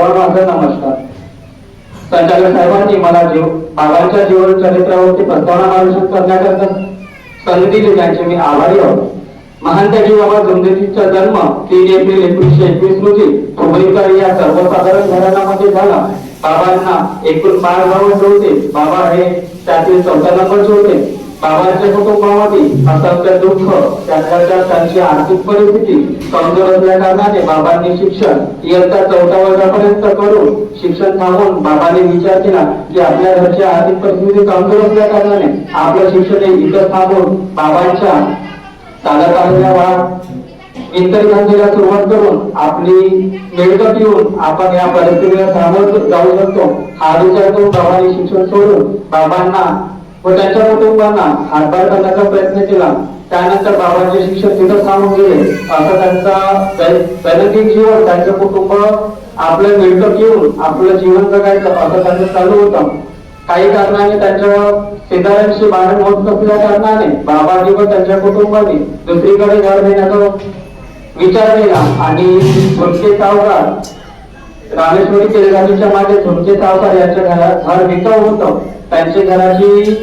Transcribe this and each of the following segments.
माझा नमस्कार. संचालक साहेबांनी मला जीव बाबांच्या जीवन चरित्रावरती प्रस्तावना मार्गदर्शन करण्याकरता संधी दिली त्यांचे मी आभारी आहोत. महान त्यागी बाबा झुंदेजीचा जन्म तीन एप्रिल एकोणीसशे एकवीस रोजी मुंबईकर या सर्वसाधारण घराण्यामध्ये झाला. बाबांना एकूण पाच भाऊ होते. बाबा हे त्यातील चौथ्या नंबरचे होते. बाबांच्या कुटुंबामध्ये असंख्य दुःख त्यातल्या त्यांची आर्थिक परिस्थिती कमजोर असल्या कारणाने बाबांनी शिक्षण इयत्ता चौथ्या वर्षापर्यंत करून शिक्षण थांबवून बाबांनी विचार केला की आपल्या घरची आर्थिक परिस्थिती कमजोर असल्या कारणाने आपलं शिक्षण हे इथं थांबवून बाबांच्या चालत आलेल्या इतर धंद्याला सुरुवात करून आपली मिळकत येऊन आपण या परिस्थितीला सामोर जाऊ शकतो. हा विचार करून बाबांनी शिक्षण सोडून बाबांना व त्यांच्या कुटुंबांना हातभार करण्याचा प्रयत्न केला. त्यानंतर बाबांचे शिक्षण तिथं थांबून गेले. असं त्यांचा दैनंदिन जीवन त्यांचं कुटुंब आपलं मिळकत घेऊन आपलं जीवन जगायचं असं त्यांचं चालू होतं. काही कारणाने त्यांच्या शेजाऱ्यांशी भांडण होत नसल्या कारणाने बाबाजी व त्यांच्या कुटुंबाने दुसरीकडे घर देण्याचा विचार केला आणि झुमके सावकार रामेश्वरी तेलगावीच्या मागे झुमके सावकार यांच्या घरात घर विकाऊ होतं. त्यांची घराची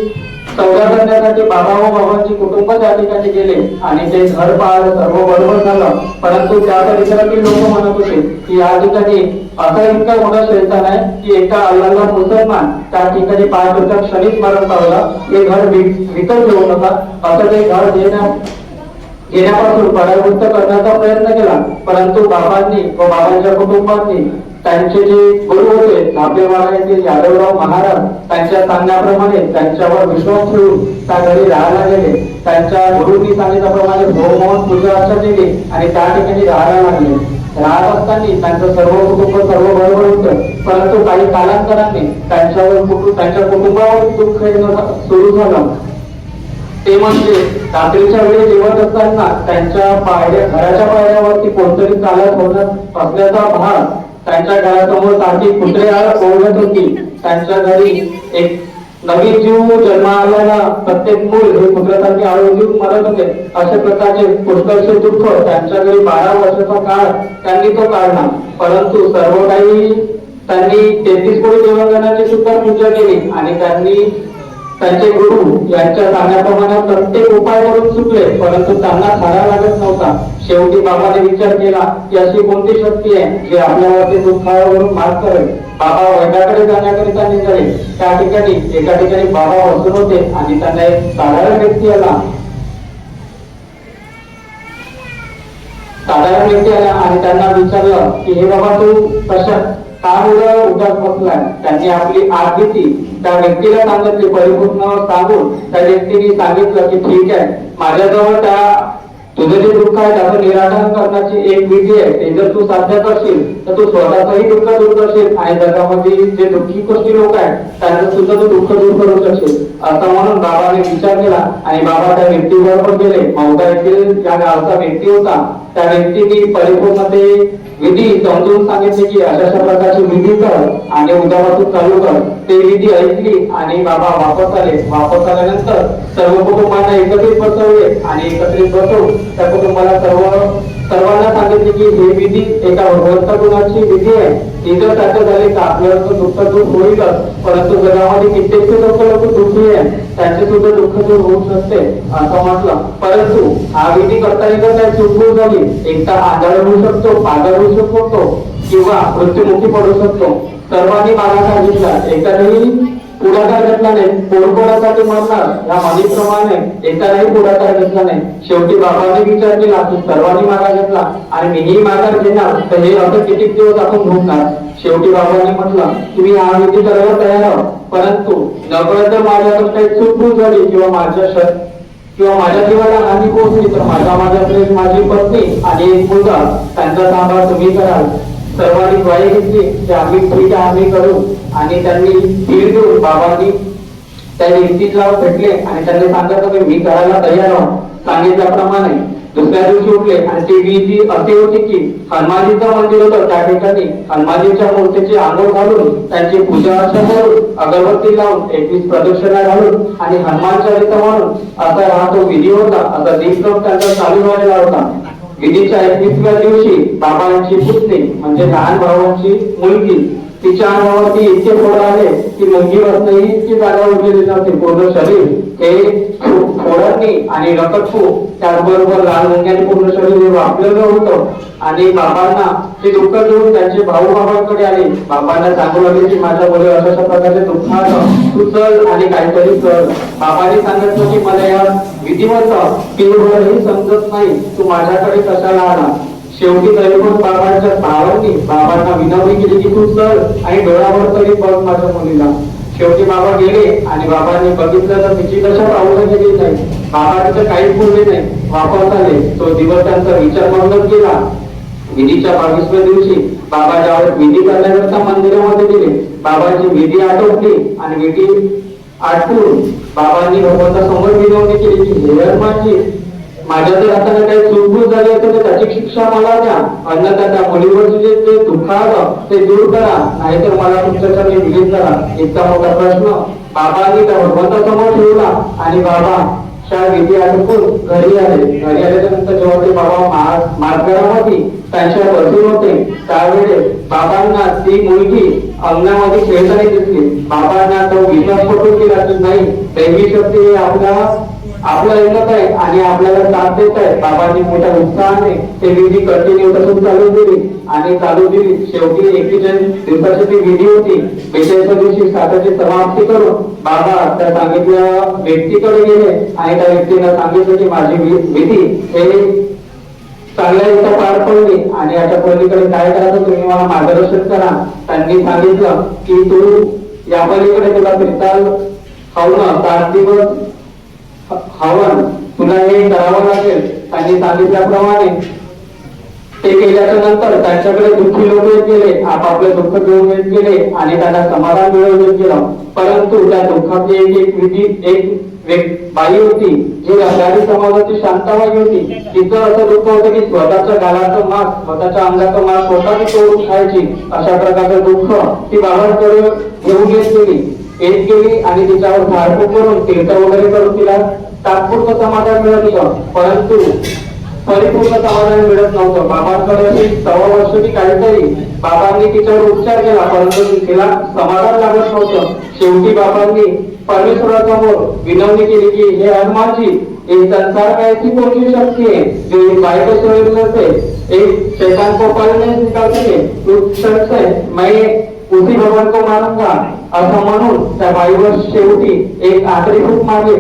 चौदा करण्यासाठी बाबा व बाबांची कुटुंब त्या ठिकाणी गेले आणि ते घर पाहायला सर्व बरोबर झालं. परंतु त्या परिसरातील लोक म्हणत होते की या ठिकाणी असं इतकं मोठं शैतान आहे की एका अल्लाला मुसलमान त्या ठिकाणी पाय होता क्षणिक मरण पावला हे घर विकत घेऊ नका. असं ते घर देण्या घेण्यापासून परावृत्त करण्याचा प्रयत्न केला. परंतु बाबांनी व बाबांच्या कुटुंबांनी त्यांचे जे गुरु होते धापेवाडा यादवराव महाराज त्यांच्या सांगण्याप्रमाणे त्यांच्यावर विश्वास ठेवून त्या घरी राहायला गेले. त्यांच्या गुरुनी सांगितल्याप्रमाणे भोमोहन पूजा अर्चा केली आणि त्या ठिकाणी राहायला लागले. राहत असताना त्यांचं सर्व कुटुंब सर्व बरोबर होतं. परंतु काही कालांतराने त्यांच्यावर कुटुंब त्यांच्या कुटुंबावर दुःख येणं सुरू झालं. ते म्हणजे रात्रीच्या वेळी जेवत असताना त्यांच्या पायऱ्या घराच्या पायऱ्यावरती कोणतरी चालत होत असल्याचा भाग त्यांच्या घरासमोरसाठी कुत्रे ओढत होती. त्यांच्या घरी एक नवीन जीव जन्मा आलेला प्रत्येक मूल हे कुत्र्यासाठी आळू मरत होते. अशा प्रकारचे पुष्कळचे दुःख त्यांच्या घरी बारा वर्षाचा काळ त्यांनी तो काढला. परंतु सर्व काही त्यांनी तेहतीस कोटी देवांगणाची सुद्धा पूजा केली आणि त्यांनी त्यांचे गुरु यांच्या सांगण्याप्रमाणे प्रत्येक उपाय करून चुकले परंतु त्यांना खरा लागत नव्हता. शेवटी बाबाने विचार केला की अशी कोणती शक्ती आहे जी आपल्यावरती दुःखावरून मात करेल? बाबा वैद्याकडे जाण्याकरिता निघाले. त्या ठिकाणी एका ठिकाणी बाबा बसून होते आणि त्यांना एक साधारण व्यक्ती आला. साधारण व्यक्ती आला आणि त्यांना विचारलं की हे बाबा तू कशा उदास बसलाय. त्यांनी आपली आत घेतली त्या व्यक्तीला सांगितले परिपूर्ण सांगून त्या व्यक्तीने सांगितलं की ठीक आहे. माझ्याजवळ त्या तुझं जे दुःख आहे. त्याचं निराकरण करण्याची एक विधी आहे. ते जर तू साध्य करशील तर तू स्वतःचंही दुःख दूर करशील आणि जगामध्ये जे दुःखी गोष्टी लोक आहेत त्यांचं सुद्धा तू दुःख दूर करू शकशील. असं म्हणून बाबाने विचार केला आणि बाबा त्या व्यक्तीबरोबर गेले. मौदा येथील ज्या गावचा व्यक्ती होता. त्या व्यक्तीने परिपूर्णते विधी समजून सांगितले की अशा अशा प्रकारची विधी कर आणि उद्यापासून चालू कर. ते विधी ऐकली आणि बाबा वापस आले. वापस आल्यानंतर सर्व कुटुंबांना एकत्रित बसवले आणि एकत्रित बसवून त्या कुटुंबाला सर्व सर्वांना सांगितले की हे विधी एका भगवंत गुणाची विधी आहे. ही जर त्याचं झाले तर आपल्याला दुःख दूर होईलच. परंतु जगामध्ये कित्येक लोक लोक दुःखी आहे त्याचे सुद्धा दुःख दूर होऊ शकते असं म्हटलं. परंतु हा विधी करता जर काही चूक झाली एकटा आजार होऊ शकतो पागल होऊ शकतो किंवा मृत्युमुखी पडू शकतो. सर्वांनी मला सांगितलं एकानेही पुढाकार घेतला नाही. पोरपोरासाठी म्हणणार या म्हणीप्रमाणे एकालाही पुढाकार घेतला नाही. शेवटी बाबांनी विचार केला की सर्वांनी माघार घेतला आणि मीही माघार घेणार तर हे असं किती दिवस आपण भोगणार? शेवटी बाबांनी म्हटलं तुम्ही हा विधी करायला तयार आहोत. परंतु नकळत जर माझ्याकडे काही चूक झाली किंवा माझ्या श- किंवा माझ्या जीवाला हानी पोहोचली तर माझा माझ्याकडे माझी पत्नी आणि एक मुलगा. त्यांचा सांभाळ तुम्ही कराल. सर्वांनी ग्वाही घेतली की आम्ही ठीक आहे आम्ही करू. आणि त्यांनी धीर देऊन बाबांनी त्या व्यक्तीला भेटले आणि त्यांनी सांगितलं की मी करायला तयार आहोत सांगितल्याप्रमाणे दुसऱ्या दिवशी उठले आणि ती विधी असे होती की हनुमानजीचं मंदिर होतं. त्या ठिकाणी हनुमानजीच्या मूर्तीची आंघोळ घालून त्यांची पूजा अर्चा करून अगरबत्ती लावून एकवीस प्रदक्षिणा घालून आणि हनुमान चालित म्हणून असा हा तो विधी होता असा दीपक्रम त्यांचा चालू झालेला होता. विधीच्या एकवीसव्या दिवशी बाबांची पुतणी म्हणजे लहान भावांची मुलगी तिच्या अंगावरती इतके फोड आले की मुलगी बसणंही इतकी जागा उरलेली नव्हती पूर्ण शरीर हे फो- आणि रकटफू त्याचबरोबर लाल मुंग्याने पूर्ण शरीर हे होतं. आणि बाबांना ते दुःख घेऊन त्यांचे भाऊ बाबांकडे आले. बाबांना सांगू लागले की माझ्या मुले अशा प्रकारचे दुःख आलं तू चल आणि काहीतरी कर. बाबाने सांगितलं की मला या विधिवत पिढीवरही समजत नाही. तू माझ्याकडे कशाला आला शेवटी तरी पण बाबांच्या भावांनी बाबांना विनवणी केली की तू चल आणि डोळ्यावर तरी बघ माझ्या मुलीला. शेवटी बाबा गेले आणि बाबांनी बघितलं तर तिची दशा पाहून गेली नाही. बाबा तिचं काही बोलले नाही. वापरता नाही तो दिवस त्यांचा विचार बंदच गेला विधीच्या बावीसव्या दिवशी बाबा ज्यावेळेस विधी करण्याकरता मंदिरामध्ये गेले बाबांची विधी आटोपली आणि विधी आटपून बाबांनी भगवंता समोर विनवणी केली की हे हनुमानजी माझ्या जर आता काही चूकभूल झाली असेल तर त्याची शिक्षा मला द्या. अन्यथा त्या मुलीवरचे जे ते दुःख ते दूर करा. नाहीतर मला तुमच्यासाठी विलीन करा. इतका मोठा प्रश्न. बाबांनी त्या भगवंतासमोर ठेवला. आणि बाबा त्या विधी आटोपून घरी आले. घरी आल्याच्यानंतर जेव्हा ते बाबा मार- त्यांच्या बसून होते. त्यावेळेस बाबांना ती मुलगी अंगणामध्ये खेळताना दिसली. बाबांना तो विश्वास पटून केला की नाही दैवी शक्ती आपल्या आपलं ऐकत आहे आणि आपल्याला साथ देत आहे. बाबांनी मोठ्या उत्साहाने ते विधी कंटिन्यू तसून चालू दिली आणि चालू दिली शेवटी एकेचाळीस दिवसाची ती विधी होती. बेचाळीसच्या दिवशी साताची समाप्ती करून बाबा त्या सांगितलेल्या व्यक्तीकडे गेले आणि त्या व्यक्तीला सांगितलं की माझी विधी हे चांगल्या पार पडली आणि आता पलीकडे काय करायचं तुम्ही मला मार्गदर्शन करा. त्यांनी सांगितलं की तू या पलीकडे तुला फिरताल. हो हवं सात दिवस हवन तुला हे करावं लागेल. त्यांनी सांगितल्याप्रमाणे ते केल्याच्यानंतर त्यांच्याकडे दुःखी लोक येत गेले आपापले दुःख घेऊन येत गेले आणि त्यांना समाधान मिळवून गेलं. परंतु त्या दुःखाची एक एक विधी एक बाई होती जी अंधारी समाजाची शांताबाई होती. तिचं असं दुःख होतं की स्वतःच्या गालाचं मास स्वतःच्या अंगाचं मास स्वतःच तोडून खायची. अशा प्रकारचं दुःख ती बाबांकडे घेऊन येत गेली. एक गेली आणि तिच्यावर झाडपूक करून तीर्थ वगैरे करून तिला तात्पुरतं समाधान मिळत परंतु परिपूर्ण समाधान मिळत नव्हतं. बाबांकडे अशी सव्वा ती काहीतरी बाबांनी तिच्यावर उपचार केला परंतु तिला समाधान लागत नव्हतं. शेवटी बाबांनी परमेश्वरासमोर विनवणी केली की हे हनुमानजी एक संसार में ऐसी शकते. सी शक्ति है जो एक भाई को शरीर से एक शैतान को पल में निकाल सके उस मैं उसी भगवान को मानूंगा असं म्हणून त्या बाईवर शेवटी एक आखरी खूप मागे.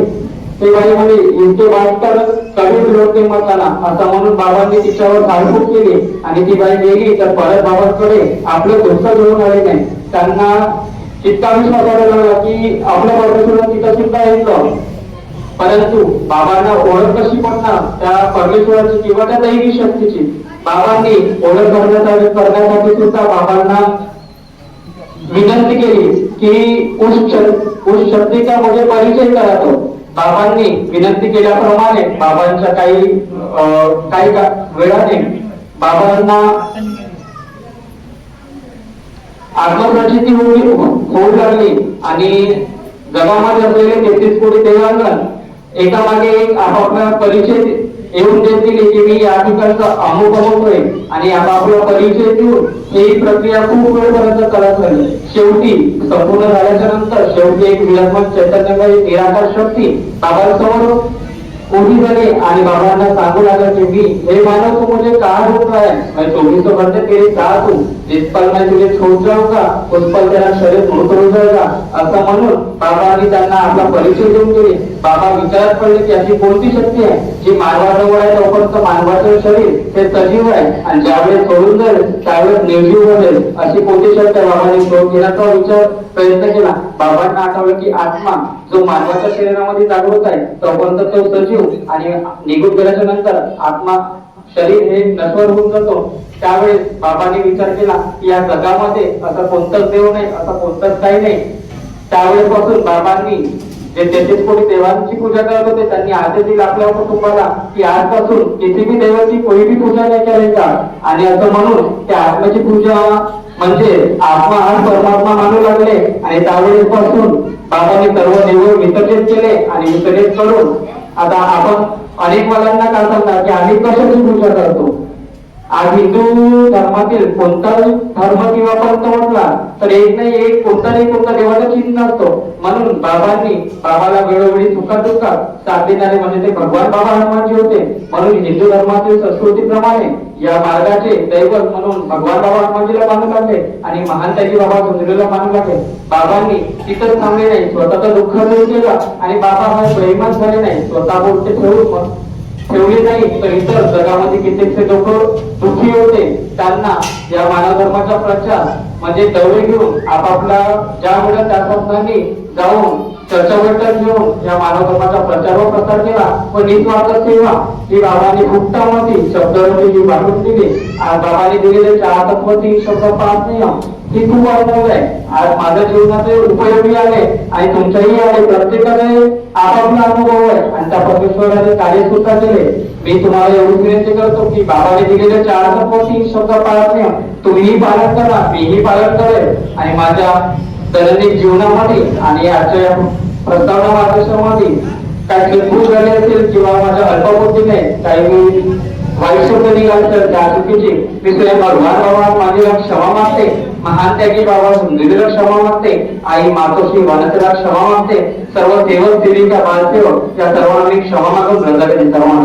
ते बाई म्हणे इतके वाईट तर कधी विरोध नाही मताला असं म्हणून बाबांनी तिच्यावर झाडफूक केली. आणि ती बाई गेली तर परत बाबांकडे आपलं दुःख घेऊन आले नाही. त्यांना इतका विश्वास वाटायला लागला की आपल्या परमेश्वरात तिथं सुद्धा येतं. परंतु बाबांना ओळख कशी पडणार? त्या परमेश्वराची किंवा त्या दैवी शक्तीची. बाबांनी ओळख करण्यासाठी करण्यासाठी सुद्धा बाबांना विनंती केली की उस शक- उस परिचय करा तो बाबांनी विनंती केल्याप्रमाणे बाबांच्या काही अं, काही वेळाने बाबांना आत्मप्रचिती होऊ होऊ लागली आणि जगामध्ये असलेले तेहतीस कोटी देवांगण एका मागे एक आपापला परिचय येऊन देत गेले की मी या ठिकाणचा अमुक अमुक आहे आणि आपापला परिचय देऊन ही प्रक्रिया खूप वेळपर्यंत करत राहिली. शेवटी संपूर्ण झाल्याच्यानंतर शेवटी एक विलंबन चैतन्यमय निराकार शक्ती बाबांसमोर उभी झाली. आणि बाबांना सांगू लागला की मी हे मानव तू मुझे कहा ढूंढ रहा है मैं चौबीसों घंटे तेरी साथ हूँ जिस पल मैं तुझे छोड़ जाऊंगा उस पल तेरा शरीर मृत हो जाएगा असं म्हणून बाबांनी त्यांना आपला परिचय देऊन दिले. बाबा विचारात पडले की अशी कोणती शक्ती आहे? जी मानवाजवळ आहे तोपर्यंत मानवाचं शरीर हे सजीव आहे. आणि ज्यावेळेस सोडून जाईल त्यावेळेस निर्जीव बनेल. अशी कोणती शक्ती आहे? बाबांनी शोध घेण्याचा विचार प्रयत्न केला. बाबांना आठवलं की आत्मा जो मानवाच्या शरीरामध्ये जागृत आहे तोपर्यंत तो सजीव आणि निघून गेल्याच्यानंतर आत्मा शरीर हे नश्वर होऊन जातो. त्यावेळेस बाबांनी विचार केला की या जगामध्ये असं कोणतंच देव नाही असं कोणतंच काही नाही. त्यावेळेपासून बाबांनी जे तेहतीस कोणी देवांची पूजा करत होते त्यांनी आदेश दिला आपल्या कुटुंबाला की आजपासून कितीही देवाची कोणी बी पूजा नाही करायचा. आणि असं म्हणून त्या आत्म्याची पूजा म्हणजे आत्मा हा परमात्मा मानू लागले. आणि त्यावेळेपासून बाबांनी सर्व देव विसर्जित केले आणि विसर्जित करून आता आपण अनेक मुलांना काय सांगतात की आम्ही कशाची पूजा करतो? आज हिंदू धर्मातील कोणताही धर्म किंवा पंत म्हटला तर एक नाही एक कोणता नाही कोणता देवाला चिन्ह असतो. म्हणून बाबांनी बाबाला वेळोवेळी चुका चुका साथ देणारे म्हणजे ते भगवान बाबा हनुमानजी होते. म्हणून हिंदू धर्मातील संस्कृतीप्रमाणे या मार्गाचे दैवत म्हणून भगवान बाबा हनुमानजीला मानू लागले आणि महान त्याची बाबा सुंदरीला मानू लागले बाबांनी तिथं थांबले नाही स्वतःचं दुःख दूर केलं आणि बाबा हा बेईमान झाले नाही स्वतः बोलते ठेवून ठेवली नाही तर इतर जगामध्ये कित्येकचे लोक दुःखी होते. त्यांना या मानव धर्माचा प्रचार म्हणजे दौरे घेऊन आपापला ज्या वेळेला त्या संस्थांनी जाऊन चर्चा घेऊन या मानव धर्माचा प्रचार व प्रसार केला. व निस्वार्थ सेवा ही बाबांनी फुकटामध्ये शब्दावरती जी वाटून दिली. आज बाबांनी दिलेले चार तत्वती शब्द पाच नियम. ही खूप अनुभव आहे. आज माझ्या जीवनाचे उपयोगी आले आणि तुमच्याही आले. प्रत्येकाने आपापला अनुभव आहे. आणि त्या परमेश्वराने कार्य सुद्धा केले. मी तुम्हाला एवढी विनंती करतो की बाबाने दिलेले चार तत्व तीन शब्द पाळत नियम. तुम्हीही पालन करा. मीही पालन करेल. आणि माझ्या दैनंदिन जीवनामध्ये आणि आजच्या या प्रस्तावना मार्गदर्शनामध्ये काही खुश झाले असेल किंवा माझ्या अल्पबुद्धीने काही मी वाईट शब्द निघाले तर त्या चुकीचे. मी स्वयं भगवान बाबा माझी क्षमा मागते. महान त्यागी बाबा सुंदरीला क्षमा मागते. आई मातोश्री वनतेला क्षमा मागते. सर्व सेवक सेविका बालसेवक या सर्वांना मी क्षमा मागून ग्रंथाकडे सर्वांना